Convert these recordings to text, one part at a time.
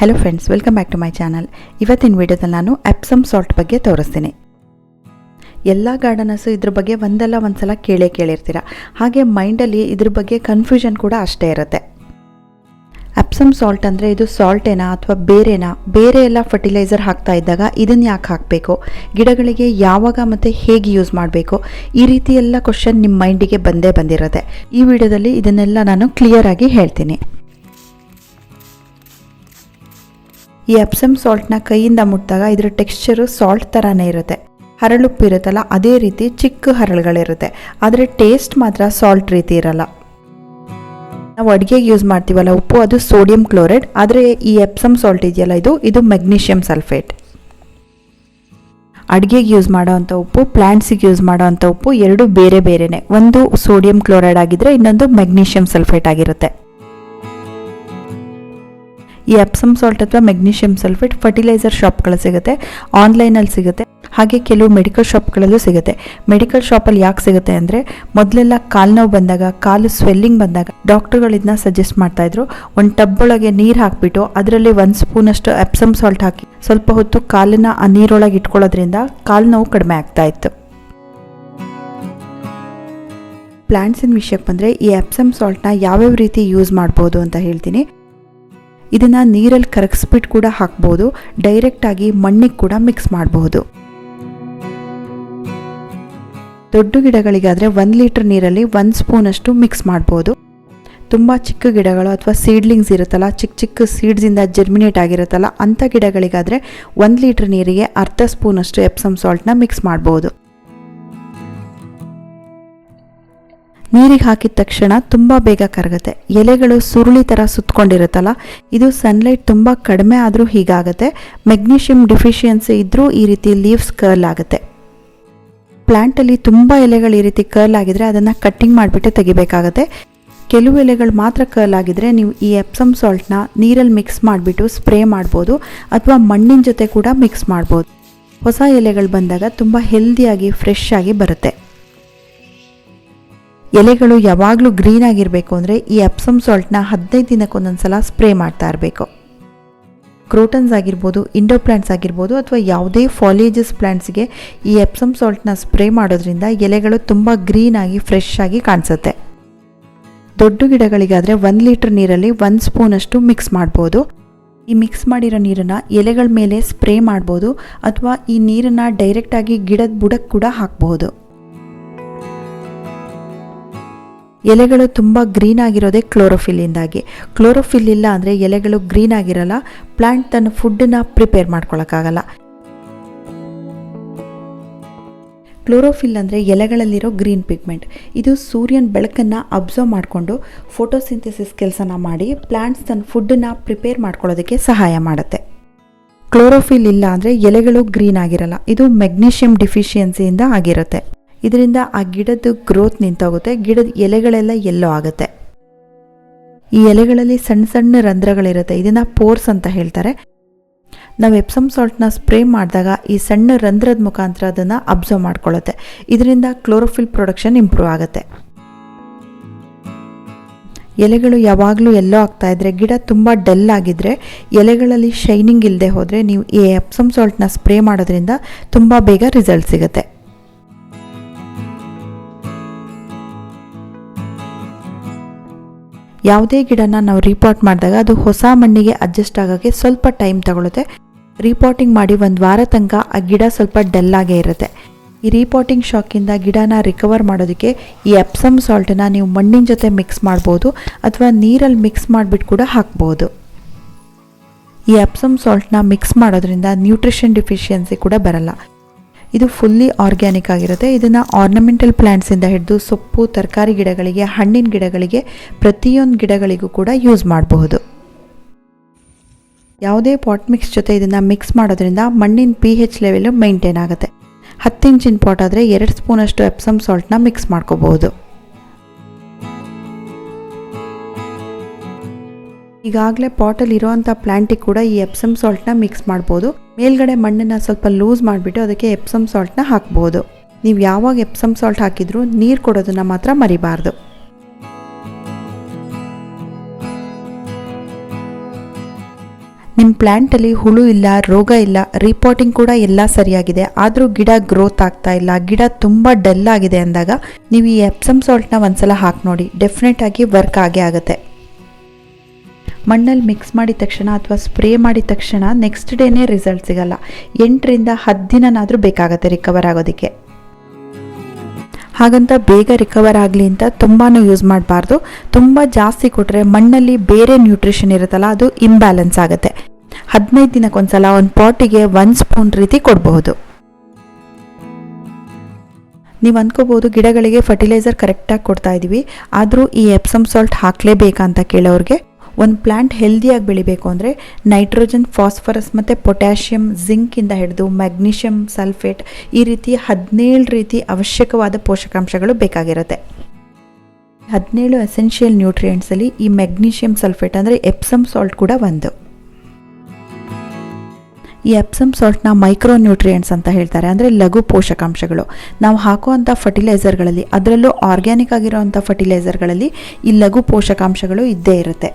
Hello friends welcome back to my channel ಇವತ್ತಿನ ವಿಡಿಯೋದಲ್ಲಿ ನಾನು ಎಪ್ಸಮ್ ಸಾಲ್ಟ್ ಬಗ್ಗೆ ತೋರಿಸ್ತೀನಿ. ಎಲ್ಲ ಗಾರ್ಡನರ್ಸು ಇದ್ರ ಬಗ್ಗೆ ಒಂದಲ್ಲ ಒಂದ್ಸಲ ಕೇಳೇ ಕೇಳಿರ್ತೀರ. ಹಾಗೆ ಮೈಂಡಲ್ಲಿ ಇದ್ರ ಬಗ್ಗೆ ಕನ್ಫ್ಯೂಷನ್ ಕೂಡ ಅಷ್ಟೇ ಇರುತ್ತೆ. ಅಪ್ಸಮ್ ಸಾಲ್ಟ್ ಅಂದರೆ ಇದು ಸಾಲ್ಟೇನಾ ಅಥವಾ ಬೇರೆನಾ? ಬೇರೆ ಎಲ್ಲ ಫರ್ಟಿಲೈಸರ್ ಹಾಕ್ತಾ ಇದ್ದಾಗ ಇದನ್ನು ಯಾಕೆ ಹಾಕಬೇಕು? ಗಿಡಗಳಿಗೆ ಯಾವಾಗ ಮತ್ತು ಹೇಗೆ ಯೂಸ್ ಮಾಡಬೇಕು? ಈ ರೀತಿ ಎಲ್ಲ ಕ್ವಶನ್ ನಿಮ್ಮ ಮೈಂಡಿಗೆ ಬಂದೇ ಬಂದಿರುತ್ತೆ. ಈ ವಿಡಿಯೋದಲ್ಲಿ ಇದನ್ನೆಲ್ಲ ನಾನು ಕ್ಲಿಯರ್ ಆಗಿ ಹೇಳ್ತೀನಿ. ಈ ಎಪ್ಸಮ್ ಸಾಲ್ಟ್ನ ಕೈಯಿಂದ ಮುಟ್ಟಿದಾಗ ಇದರ ಟೆಕ್ಸ್ಚರು ಸಾಲ್ಟ್ ಥರನೇ ಇರುತ್ತೆ. ಹರಳುಪ್ಪಿರುತ್ತಲ್ಲ ಅದೇ ರೀತಿ ಚಿಕ್ಕ ಹರಳುಗಳಿರುತ್ತೆ. ಆದರೆ ಟೇಸ್ಟ್ ಮಾತ್ರ ಸಾಲ್ಟ್ ರೀತಿ ಇರಲ್ಲ. ನಾವು ಅಡುಗೆಗೆ ಯೂಸ್ ಮಾಡ್ತೀವಲ್ಲ ಉಪ್ಪು, ಅದು ಸೋಡಿಯಂ ಕ್ಲೋರೈಡ್ ಆದರೆ ಈ ಎಪ್ಸಮ್ ಸಾಲ್ಟ್ ಇದೆಯಲ್ಲ ಇದು? ಇದು ಮೆಗ್ನೀಷಿಯಂ ಸಲ್ಫೇಟ್ ಅಡುಗೆಗೆ ಯೂಸ್ ಮಾಡೋವಂಥ ಉಪ್ಪು ಪ್ಲ್ಯಾಂಟ್ಸಿಗೆ ಯೂಸ್ ಮಾಡೋವಂಥ ಉಪ್ಪು, ಎರಡು ಬೇರೆ ಬೇರೆನೇ. ಒಂದು ಸೋಡಿಯಂ ಕ್ಲೋರೈಡ್ ಆಗಿದ್ರೆ ಇನ್ನೊಂದು ಮೆಗ್ನೀಷಿಯಂ ಸಲ್ಫೇಟ್ ಆಗಿರುತ್ತೆ. ಈ ಎಪ್ಸಮ್ ಸಾಲ್ಟ್ ಅಥವಾ ಮೆಗ್ನೀಷಿಯಂ ಸಲ್ಫೇಟ್ ಫರ್ಟಿಲೈಸರ್ ಶಾಪ್ಗಳು ಸಿಗುತ್ತೆ. ಆನ್ಲೈನಲ್ಲಿ ಸಿಗುತ್ತೆ. ಹಾಗೆ ಕೆಲವು ಮೆಡಿಕಲ್ ಶಾಪ್ಗಳಲ್ಲೂ ಸಿಗುತ್ತೆ. ಮೆಡಿಕಲ್ ಶಾಪಲ್ಲಿ ಯಾಕೆ ಸಿಗುತ್ತೆ ಅಂದರೆ, ಮೊದಲೆಲ್ಲ ಕಾಲು ನೋವು ಬಂದಾಗ, ಕಾಲು ಸ್ವೆಲ್ಲಿಂಗ್ ಬಂದಾಗ ಡಾಕ್ಟರ್ಗಳು ಇದನ್ನ ಸಜೆಸ್ಟ್ ಮಾಡ್ತಾಯಿದ್ರು ಒಂದು ಟಬ್ ಒಳಗೆ ನೀರು ಹಾಕಿಬಿಟ್ಟು ಅದರಲ್ಲಿ ಒಂದು ಸ್ಪೂನಷ್ಟು ಎಪ್ಸಮ್ ಸಾಲ್ಟ್ ಹಾಕಿ ಸ್ವಲ್ಪ ಹೊತ್ತು ಕಾಲನ್ನ ಆ ನೀರೊಳಗೆ ಇಟ್ಕೊಳ್ಳೋದ್ರಿಂದ ಕಾಲು ನೋವು ಕಡಿಮೆ ಆಗ್ತಾ ಇತ್ತು. ವಿಷಯಕ್ಕೆ ಬಂದರೆ ಈ ಎಪ್ಸಮ್ ಸಾಲ್ಟ್ನ ಯಾವ್ಯಾವ ರೀತಿ ಯೂಸ್ ಮಾಡ್ಬೋದು ಅಂತ ಹೇಳ್ತೀನಿ. ಇದನ್ನು ನೀರಲ್ಲಿ ಕರಗಿಸ್ಬಿಟ್ಟು ಕೂಡ ಹಾಕ್ಬೋದು. ಡೈರೆಕ್ಟಾಗಿ ಮಣ್ಣಿಗೆ ಕೂಡ ಮಿಕ್ಸ್ ಮಾಡಬಹುದು ದೊಡ್ಡ ಗಿಡಗಳಿಗಾದರೆ ಒಂದು ಲೀಟ್ರ್ ನೀರಲ್ಲಿ ಒಂದು ಸ್ಪೂನಷ್ಟು ಮಿಕ್ಸ್ ಮಾಡ್ಬೋದು. ತುಂಬ ಚಿಕ್ಕ ಗಿಡಗಳು ಅಥವಾ ಸೀಡ್ಲಿಂಗ್ಸ್ ಇರುತ್ತಲ್ಲ ಚಿಕ್ಕ ಚಿಕ್ಕ ಸೀಡ್ಸಿಂದ ಜರ್ಮಿನೇಟ್ ಆಗಿರುತ್ತಲ್ಲ, ಅಂಥ ಗಿಡಗಳಿಗಾದರೆ ಒಂದು ಲೀಟ್ರ್ ನೀರಿಗೆ ಅರ್ಧ ಸ್ಪೂನಷ್ಟು ಎಪ್ಸಮ್ ಸಾಲ್ಟ್ನ ಮಿಕ್ಸ್ ಮಾಡ್ಬೋದು. ನೀರಿಗೆ ಹಾಕಿದ ತಕ್ಷಣ ತುಂಬ ಬೇಗ ಕರಗುತ್ತೆ. ಎಲೆಗಳು ಸುರುಳಿ ಥರ ಸುತ್ತಕೊಂಡಿರುತ್ತಲ್ಲ ಇದು ಸನ್ಲೈಟ್ ತುಂಬ ಕಡಿಮೆ ಆದರೂ ಹೀಗಾಗುತ್ತೆ. ಮೆಗ್ನೀಷಿಯಂ ಡಿಫಿಷಿಯನ್ಸಿ ಇದ್ದರೂ ಈ ರೀತಿ ಲೀವ್ಸ್ ಕರ್ಲ್ ಆಗುತ್ತೆ. ಪ್ಲ್ಯಾಂಟಲ್ಲಿ ತುಂಬ ಎಲೆಗಳು ಈ ರೀತಿ ಕರ್ಲ್ ಆಗಿದ್ರೆ ಅದನ್ನು ಕಟ್ಟಿಂಗ್ ಮಾಡಿಬಿಟ್ಟು ತೆಗಿಬೇಕಾಗತ್ತೆ. ಕೆಲವು ಎಲೆಗಳು ಮಾತ್ರ ಕರ್ಲ್ ಆಗಿದ್ರೆ ನೀವು ಈ ಎಪ್ಸಮ್ ಸಾಲ್ಟ್ನ ನೀರಲ್ಲಿ ಮಿಕ್ಸ್ ಮಾಡಿಬಿಟ್ಟು ಸ್ಪ್ರೇ ಮಾಡ್ಬೋದು, ಅಥವಾ ಮಣ್ಣಿನ ಜೊತೆ ಕೂಡ ಮಿಕ್ಸ್ ಮಾಡ್ಬೋದು. ಹೊಸ ಎಲೆಗಳು ಬಂದಾಗ ತುಂಬ ಹೆಲ್ದಿಯಾಗಿ ಫ್ರೆಶ್ ಆಗಿ ಬರುತ್ತೆ. ಎಲೆಗಳು ಯಾವಾಗಲೂ ಗ್ರೀನ್ ಆಗಿರಬೇಕು ಅಂದರೆ ಈ ಎಪ್ಸಮ್ ಸಾಲ್ಟ್ನ ಹದಿನೈದು ದಿನಕ್ಕೊಂದೊಂದು ಸಲ ಸ್ಪ್ರೇ ಮಾಡ್ತಾ ಇರಬೇಕು. ಕ್ರೋಟನ್ಸ್ ಆಗಿರ್ಬೋದು ಇಂಡೋ ಪ್ಲಾಂಟ್ಸ್ ಆಗಿರ್ಬೋದು ಅಥವಾ ಯಾವುದೇ ಫಾಲೇಜಸ್ ಪ್ಲ್ಯಾಂಟ್ಸ್ಗೆ ಈ ಎಪ್ಸಮ್ ಸಾಲ್ಟ್ನ ಸ್ಪ್ರೇ ಮಾಡೋದ್ರಿಂದ ಎಲೆಗಳು ತುಂಬ ಗ್ರೀನ್ ಆಗಿ, ಫ್ರೆಶ್ ಆಗಿ ಕಾಣಿಸುತ್ತೆ. ದೊಡ್ಡ ಗಿಡಗಳಿಗಾದರೆ ಒಂದು ಲೀಟ್ರ್ ನೀರಲ್ಲಿ ಒಂದು ಸ್ಪೂನಷ್ಟು ಮಿಕ್ಸ್ ಮಾಡ್ಬೋದು. ಈ ಮಿಕ್ಸ್ ಮಾಡಿರೋ ನೀರನ್ನು ಎಲೆಗಳ ಮೇಲೆ ಸ್ಪ್ರೇ ಮಾಡ್ಬೋದು ಅಥವಾ ಈ ನೀರನ್ನು ಡೈರೆಕ್ಟಾಗಿ ಗಿಡದ ಬುಡಕ್ಕೆ ಕೂಡ ಹಾಕಬಹುದು ಎಲೆಗಳು ತುಂಬ ಗ್ರೀನ್ ಆಗಿರೋದೇ ಕ್ಲೋರೋಫಿಲ್ಲಿಂದಾಗಿ ಕ್ಲೋರೋಫಿಲ್ ಇಲ್ಲ ಅಂದರೆ ಎಲೆಗಳು ಗ್ರೀನ್ ಆಗಿರಲ್ಲ ಪ್ಲ್ಯಾಂಟ್ ತನ್ನ ಫುಡ್ಡನ್ನ ಪ್ರಿಪೇರ್ ಮಾಡ್ಕೊಳ್ಳೋಕ್ಕಾಗಲ್ಲ ಕ್ಲೋರೋಫಿಲ್ ಅಂದರೆ ಎಲೆಗಳಲ್ಲಿರೋ ಗ್ರೀನ್ ಪಿಗ್ಮೆಂಟ್ ಇದು ಸೂರ್ಯನ ಬೆಳಕನ್ನು ಅಬ್ಸರ್ವ್ ಮಾಡಿಕೊಂಡು ಫೋಟೋಸಿಂಥೆಸಿಸ್ ಕೆಲಸನ ಮಾಡಿ ಪ್ಲ್ಯಾಂಟ್ಸ್ ತನ್ನ ಫುಡ್ಡನ್ನ ಪ್ರಿಪೇರ್ ಮಾಡ್ಕೊಳ್ಳೋದಕ್ಕೆ ಸಹಾಯ ಮಾಡುತ್ತೆ. ಕ್ಲೋರೋಫಿಲ್ ಇಲ್ಲ ಅಂದರೆ ಎಲೆಗಳು ಗ್ರೀನ್ ಆಗಿರಲ್ಲ. ಇದು ಮೆಗ್ನೀಷಿಯಂ ಡಿಫಿಷಿಯನ್ಸಿಯಿಂದ ಆಗಿರುತ್ತೆ. ಇದರಿಂದ ಆ ಗಿಡದ್ದು ಗ್ರೋತ್ ನಿಂತೋಗುತ್ತೆ. ಗಿಡದ ಎಲೆಗಳೆಲ್ಲ ಎಲ್ಲೋ ಆಗುತ್ತೆ. ಈ ಎಲೆಗಳಲ್ಲಿ ಸಣ್ಣ ಸಣ್ಣ ರಂಧ್ರಗಳಿರುತ್ತೆ. ಇದನ್ನು ಪೋರ್ಸ್ ಅಂತ ಹೇಳ್ತಾರೆ. ನಾವು ಎಪ್ಸಮ್ ಸಾಲ್ಟ್ನ ಸ್ಪ್ರೇ ಮಾಡಿದಾಗ ಈ ಸಣ್ಣ ರಂಧ್ರದ ಮುಖಾಂತರ ಅದನ್ನು ಅಬ್ಸರ್ವ್ ಮಾಡ್ಕೊಳ್ಳುತ್ತೆ. ಇದರಿಂದ ಕ್ಲೋರೋಫಿಲ್ ಪ್ರೊಡಕ್ಷನ್ ಇಂಪ್ರೂವ್ ಆಗುತ್ತೆ. ಎಲೆಗಳು ಯಾವಾಗಲೂ ಎಲ್ಲೋ ಆಗ್ತಾ ಇದ್ರೆ, ಗಿಡ ತುಂಬ ಡಲ್ ಆಗಿದ್ರೆ, ಎಲೆಗಳಲ್ಲಿ ಶೈನಿಂಗ್ ಇಲ್ಲದೆ ಹೋದರೆ ನೀವು ಈ ಎಪ್ಸಮ್ ಸಾಲ್ಟ್ನ ಸ್ಪ್ರೇ ಮಾಡೋದ್ರಿಂದ ತುಂಬ ಬೇಗ ರಿಸಲ್ಟ್ ಸಿಗುತ್ತೆ. ಯಾವುದೇ ಗಿಡನ ನಾವು ರಿಪೋರ್ಟ್ ಮಾಡಿದಾಗ ಅದು ಹೊಸ ಮಣ್ಣಿಗೆ ಅಡ್ಜಸ್ಟ್ ಆಗೋಕ್ಕೆ ಸ್ವಲ್ಪ ಟೈಮ್ ತಗೊಳುತ್ತೆ. ರಿಪೋರ್ಟಿಂಗ್ ಮಾಡಿ ಒಂದು ವಾರ ತನಕ ಆ ಗಿಡ ಸ್ವಲ್ಪ ಡಲ್ಲಾಗೇ ಇರುತ್ತೆ. ಈ ರೀಪಾಟಿಂಗ್ ಶಾಕಿಂದ ಗಿಡನ ರಿಕವರ್ ಮಾಡೋದಕ್ಕೆ ಈ ಎಪ್ಸಮ್ ಸಾಲ್ಟನ್ನು ನೀವು ಮಣ್ಣಿನ ಜೊತೆ ಮಿಕ್ಸ್ ಮಾಡ್ಬೋದು ಅಥವಾ ನೀರಲ್ಲಿ ಮಿಕ್ಸ್ ಮಾಡಿಬಿಟ್ಟು ಕೂಡ ಹಾಕ್ಬೋದು. ಈ ಎಪ್ಸಮ್ ಸಾಲ್ಟ್ನ ಮಿಕ್ಸ್ ಮಾಡೋದ್ರಿಂದ ನ್ಯೂಟ್ರಿಷನ್ ಡಿಫಿಷಿಯನ್ಸಿ ಕೂಡ ಬರಲ್ಲ. ಇದು ಫುಲ್ಲಿ ಆರ್ಗ್ಯಾನಿಕ್ ಆಗಿರುತ್ತೆ. ಇದನ್ನು ಆರ್ನಮೆಂಟಲ್ ಪ್ಲ್ಯಾಂಟ್ಸಿಂದ ಹಿಡಿದು ಸೊಪ್ಪು, ತರಕಾರಿ ಗಿಡಗಳಿಗೆ, ಹಣ್ಣಿನ ಗಿಡಗಳಿಗೆ, ಪ್ರತಿಯೊಂದು ಗಿಡಗಳಿಗೂ ಕೂಡ ಯೂಸ್ ಮಾಡಬಹುದು. ಯಾವುದೇ ಪಾಟ್ ಮಿಕ್ಸ್ ಜೊತೆ ಇದನ್ನು ಮಿಕ್ಸ್ ಮಾಡೋದ್ರಿಂದ ಮಣ್ಣಿನ ಪಿ ಹೆಚ್ ಲೆವೆಲು ಮೈಂಟೈನ್ ಆಗುತ್ತೆ. ಹತ್ತು ಇಂಚಿನ ಪಾಟ್ ಆದರೆ ಎರಡು ಸ್ಪೂನಷ್ಟು ಎಪ್ಸಮ್ ಸಾಲ್ಟ್ನ ಮಿಕ್ಸ್ ಮಾಡ್ಕೋಬಹುದು. ಈಗಾಗಲೇ ಪಾಟಲ್ಲಿ ಇರೋವಂಥ ಪ್ಲ್ಯಾಂಟಿಗೆ ಕೂಡ ಈ ಎಪ್ಸಮ್ ಸಾಲ್ಟ್ನ ಮಿಕ್ಸ್ ಮಾಡ್ಬೋದು. ಮೇಲ್ಗಡೆ ಮಣ್ಣನ್ನು ಸ್ವಲ್ಪ ಲೂಸ್ ಮಾಡಿಬಿಟ್ಟು ಅದಕ್ಕೆ ಎಪ್ಸಮ್ ಸಾಲ್ಟ್ನ ಹಾಕ್ಬೋದು. ನೀವು ಯಾವಾಗ ಎಪ್ಸಮ್ ಸಾಲ್ಟ್ ಹಾಕಿದ್ರೂ ನೀರು ಕೊಡೋದನ್ನು ಮಾತ್ರ ಮರಿಬಾರ್ದು. ನಿಮ್ಮ ಪ್ಲ್ಯಾಂಟಲ್ಲಿ ಹುಳು ಇಲ್ಲ, ರೋಗ ಇಲ್ಲ ರಿಪೋರ್ಟಿಂಗ್ ಕೂಡ ಎಲ್ಲ ಸರಿಯಾಗಿದೆ. ಆದರೂ ಗಿಡ ಗ್ರೋತ್ ಆಗ್ತಾ ಇಲ್ಲ, ಗಿಡ ತುಂಬ ಡಲ್ ಆಗಿದೆ ಅಂದಾಗ ನೀವು ಈ ಎಪ್ಸಮ್ ಸಾಲ್ಟ್ನ ಒಂದ್ಸಲ ಹಾಕಿ ನೋಡಿ. ಡೆಫಿನೆಟ್ ಆಗಿ ವರ್ಕ್ ಆಗೇ ಆಗುತ್ತೆ. ಮಣ್ಣಲ್ಲಿ ಮಿಕ್ಸ್ ಮಾಡಿದ ತಕ್ಷಣ ಅಥವಾ ಸ್ಪ್ರೇ ಮಾಡಿದ ತಕ್ಷಣ ನೆಕ್ಸ್ಟ್ ಡೇನೇ ರಿಸಲ್ಟ್ ಸಿಗಲ್ಲ. ಎಂಟರಿಂದ ಹತ್ತು ದಿನನಾದರೂ ಬೇಕಾಗುತ್ತೆ ರಿಕವರ್ ಆಗೋದಕ್ಕೆ. ಹಾಗಂತ ಬೇಗ ರಿಕವರ್ ಆಗಲಿ ಅಂತ ತುಂಬಾ ಯೂಸ್ ಮಾಡಬಾರ್ದು. ತುಂಬ ಜಾಸ್ತಿ ಕೊಟ್ಟರೆ ಮಣ್ಣಲ್ಲಿ ಬೇರೆ ನ್ಯೂಟ್ರಿಷನ್ ಇರುತ್ತಲ್ಲ, ಅದು ಇಂಬ್ಯಾಲೆನ್ಸ್ ಆಗುತ್ತೆ. ಹದಿನೈದು ದಿನಕ್ಕೊಂದ್ಸಲ ಒಂದು ಪಾಟಿಗೆ ಒಂದು ಸ್ಪೂನ್ ರೀತಿ ಕೊಡಬಹುದು. ನೀವು ಅಂದ್ಕೋಬೋದು ಗಿಡಗಳಿಗೆ ಫರ್ಟಿಲೈಸರ್ ಕರೆಕ್ಟಾಗಿ ಕೊಡ್ತಾ ಇದ್ದೀವಿ ಆದರೂ ಈ ಎಪ್ಸಮ್ ಸಾಲ್ಟ್ ಹಾಕಲೇಬೇಕಾ ಅಂತ ಕೇಳೋರಿಗೆ ಒಂದು ಪ್ಲ್ಯಾಂಟ್ ಹೆಲ್ದಿಯಾಗಿ ಬೆಳಿಬೇಕು ಅಂದರೆ ನೈಟ್ರೋಜನ್ ಫಾಸ್ಫರಸ್ ಮತ್ತು ಪೊಟ್ಯಾಷಿಯಂ ಜಿಂಕಿಂದ ಹಿಡಿದು ಮ್ಯಾಗ್ನೀಷಿಯಂ ಸಲ್ಫೇಟ್ ಈ ರೀತಿ ಹದಿನೇಳು ರೀತಿ ಅವಶ್ಯಕವಾದ ಪೋಷಕಾಂಶಗಳು ಬೇಕಾಗಿರುತ್ತೆ. ಹದಿನೇಳು ಎಸೆನ್ಷಿಯಲ್ ನ್ಯೂಟ್ರಿಯೆಂಟ್ಸಲ್ಲಿ ಈ ಮೆಗ್ನೀಷಿಯಮ್ ಸಲ್ಫೇಟ್ ಅಂದರೆ ಎಪ್ಸಮ್ ಸಾಲ್ಟ್ ಕೂಡ ಒಂದು. ಈ ಎಪ್ಸಮ್ ಸಾಲ್ಟ್ನ ಮೈಕ್ರೋ ನ್ಯೂಟ್ರಿಯೆಂಟ್ಸ್ ಅಂತ ಹೇಳ್ತಾರೆ ಅಂದರೆ ಲಘು ಪೋಷಕಾಂಶಗಳು. ನಾವು ಹಾಕುವಂಥ ಫರ್ಟಿಲೈಸರ್ಗಳಲ್ಲಿ ಅದರಲ್ಲೂ ಆರ್ಗ್ಯಾನಿಕ್ ಆಗಿರೋವಂಥ ಫರ್ಟಿಲೈಸರ್ಗಳಲ್ಲಿ ಈ ಲಘು ಪೋಷಕಾಂಶಗಳು ಇದ್ದೇ ಇರುತ್ತೆ.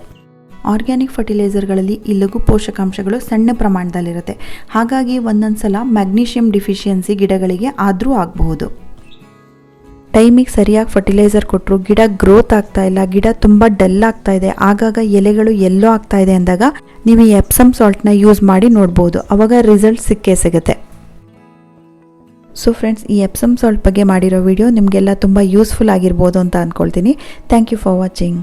ಆರ್ಗ್ಯಾನಿಕ್ ಫರ್ಟಿಲೈಸರ್ಗಳಲ್ಲಿ ಲಘು ಪೋಷಕಾಂಶಗಳು ಸಣ್ಣ ಪ್ರಮಾಣದಲ್ಲಿರುತ್ತೆ. ಹಾಗಾಗಿ ಒಂದೊಂದು ಸಲ ಮ್ಯಾಗ್ನೀಷಿಯಂ ಡಿಫಿಷಿಯನ್ಸಿ ಗಿಡಗಳಿಗೆ ಆದರೂ ಆಗಬಹುದು. ಟೈಮಿಗೆ ಸರಿಯಾಗಿ ಫರ್ಟಿಲೈಸರ್ ಕೊಟ್ಟರು ಗಿಡ ಗ್ರೋತ್ ಆಗ್ತಾ ಇಲ್ಲ, ಗಿಡ ತುಂಬ ಡಲ್ ಆಗ್ತಾ ಇದೆ, ಆಗಾಗ ಎಲೆಗಳು ಎಲ್ಲೋ ಆಗ್ತಾ ಇದೆ ಅಂದಾಗ ನೀವು ಈ ಎಪ್ಸಮ್ ಸಾಲ್ಟ್ನ ಯೂಸ್ ಮಾಡಿ ನೋಡ್ಬೋದು, ಅವಾಗ ರಿಸಲ್ಟ್ ಸಿಕ್ಕೇ ಸಿಗುತ್ತೆ. ಸೊ ಫ್ರೆಂಡ್ಸ್, ಈ ಎಪ್ಸಮ್ ಸಾಲ್ಟ್ ಬಗ್ಗೆ ಮಾಡಿರೋ ವಿಡಿಯೋ ನಿಮಗೆಲ್ಲ ತುಂಬ ಯೂಸ್ಫುಲ್ ಆಗಿರ್ಬೋದು ಅಂತ ಅಂದ್ಕೊಳ್ತೀನಿ ಥ್ಯಾಂಕ್ ಯು ಫಾರ್ ವಾಚಿಂಗ್.